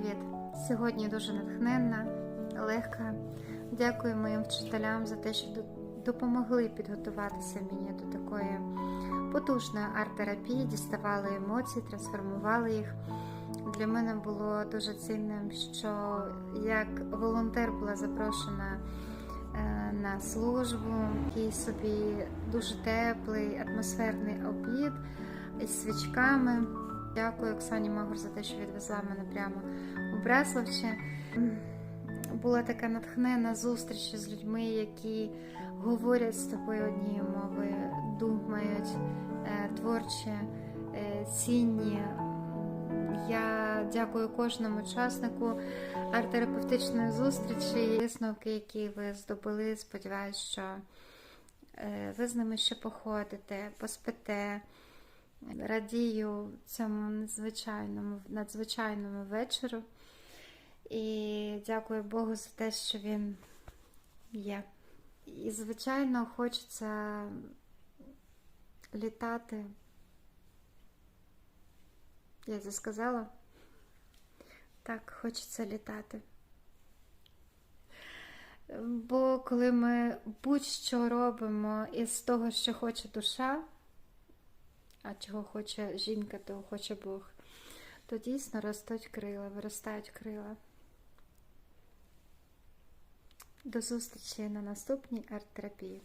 привіт! Сьогодні дуже натхненна, легка. Дякую моїм вчителям за те, що допомогли підготуватися мені до такої потужної арт-терапії, діставали емоції, трансформували їх. Для мене було дуже цінним, що як волонтер була запрошена е, на службу, який собі дуже теплий, атмосферний обід із свічками. Дякую Оксані Магур за те, що відвезла мене прямо у Бреславче. Була така натхнена зустріч з людьми, які говорять з тобою однією мовою, думають е, творчі, е, цінні. Я дякую кожному учаснику арт-терапевтичної зустрічі. Висновки, які ви здобули, сподіваюся, що е, ви з ними ще походите, поспите. Радію цьому надзвичайному, надзвичайному вечору. І дякую Богу за те, що він є. І, звичайно, хочеться літати. Я це сказала? Так, хочеться літати. Бо коли ми будь-що робимо із того, що хоче душа, а чого хоче жінка, того хоче Бог, то дійсно ростуть крила, виростають крила. До зустрічі на наступній арт-терапії.